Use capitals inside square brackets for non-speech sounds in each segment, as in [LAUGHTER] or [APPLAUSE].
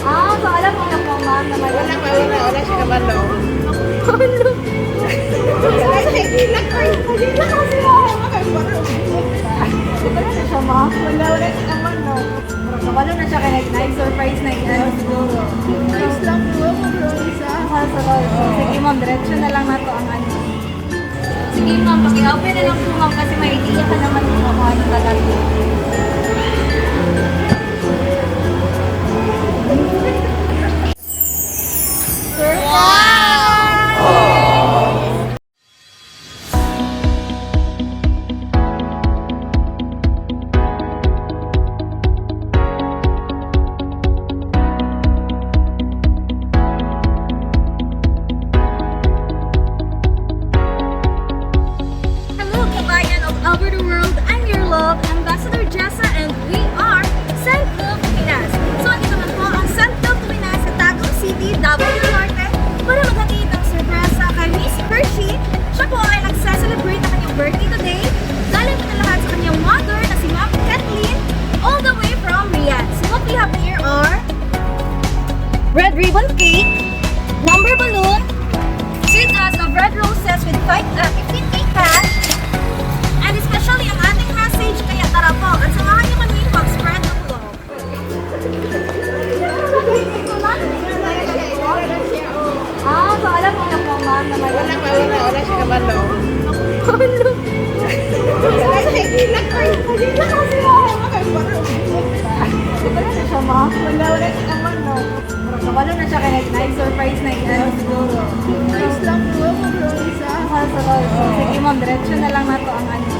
Ah, so alam mo na po, ma'am, na may Wala, wala, siya naman, no? Wala na siya, ma'am. Wala, wala siya no. Kabalo na siya kaya night surprise na yan. Nice lang po, Rosa. So, so, sige, ma'am, diretso na lang nato ang ano. Sige, ma'am, paki-open na lang po, ma'am, kasi may idea ka naman kung ako ano talaga. Love, Ambassador Jessa, and we are San Club Pinas. So, andito naman po ang San Club Pinas sa Tagum City, Davao Norte para maghatid ng sorpresa kay Miss Hershey. Siya po ay nagsa-celebrate ng kanyang birthday today. Galing na lahat sa kanyang mother na si Ma'am Kathleen all the way from Riyadh. So, what we have here are red ribbon cake, Wala siya naman, no. Kabalo na siya kaya night surprise na yan. Siguro. Nice lang po, Rosa. So, so, sige, ma'am, diretso na lang nato ang ano.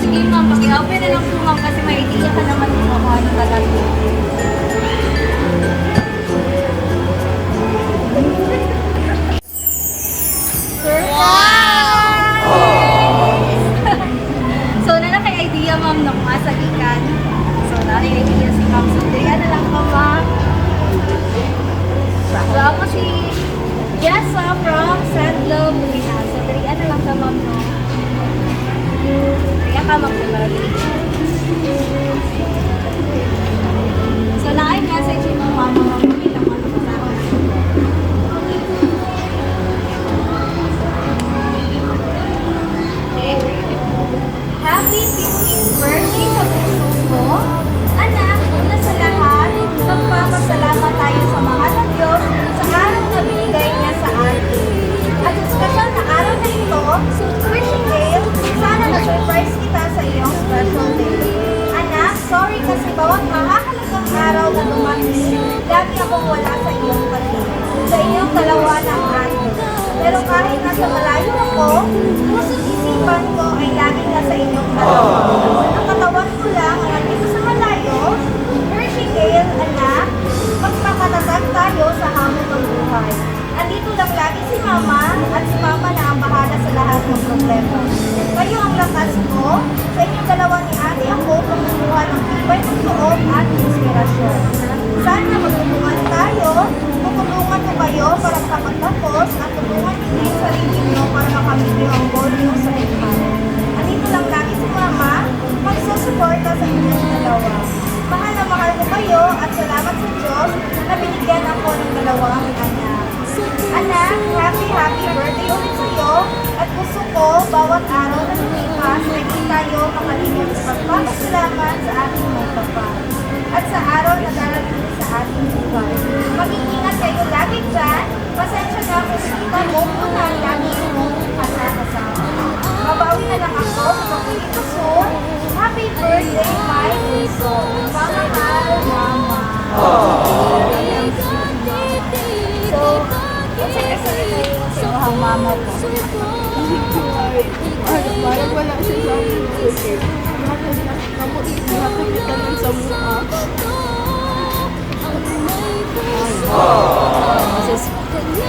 Sige, ma'am, paki-open na lang po, ma'am, kasi may idea ka naman kung ano talaga. Jessa from na-surprise kita sa iyong special day. Anak, sorry kasi bawat mahahalagang araw na dumating, lagi akong wala sa iyong paligid. Sa inyong dalawa ng. Pero kahit nasa malayo ako, puso't isipan ko ay laging nasa inyong dalawa. Bawat araw na lumipas ay tayo makalimot sa pagpapasalamat sa ating mga papa at sa araw na darating sa ating buhay. Mag-iingat kayo lagi dyan. Pasensya na kung hindi ka mo na lagi mong kasama. Mabawi na lang ako sa pagpilito soon. Happy birthday, my. Mamahal, Mama. So, kasi kasi so, ang mama ko. Ay, parang wala siya sa.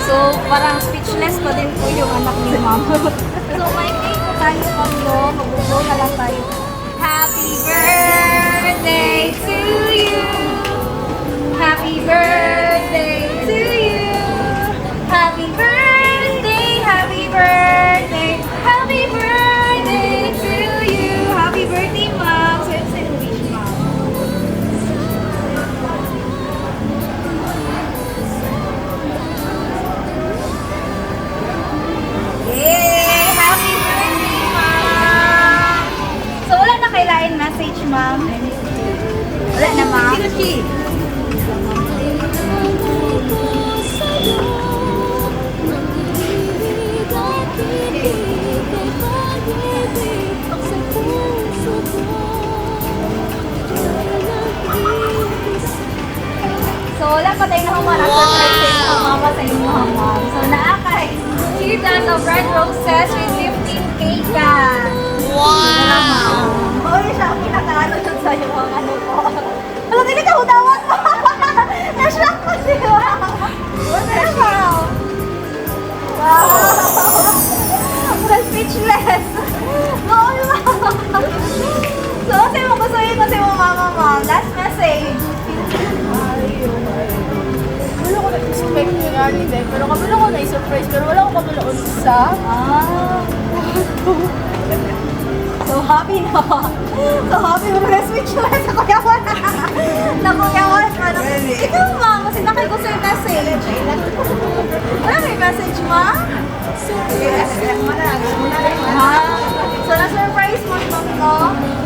So, parang speechless pa din po yung anak ni mama. so, may cake po tayo paglo. Magbubo na lang tayo. Happy birthday to you. Key. So, wala pa tayo na humana sa surprise sa mama sa inyo, ma'am. So, naakay. Does of red roses with 15 cake ka. Wow! Kabalo sa... Ah. [LAUGHS] So happy na. So happy mo na speechless sa kuya ko na. Na kuya ko ano. Ikaw ma, kasi nakay ko sa message. Wala may message ma? Yes. Ha? So na-surprise mo ito no?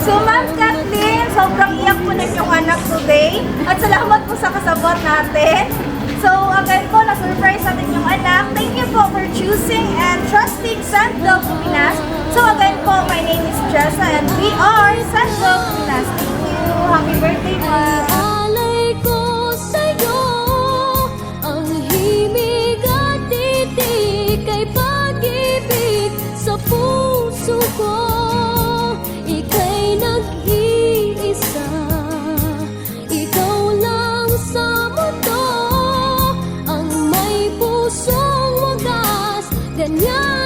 So Ma'am Kathleen, sobrang iyak po na yung anak today. At salamat po sa kasabot natin. So, again po, na-surprise natin yung anak. Thank you po for choosing trusting Sandville Pinas. So, again po, my name is Jessa and we are Sandville Pinas. Thank you. Happy birthday, Ma'am. Ang may pusong wagas Ganyan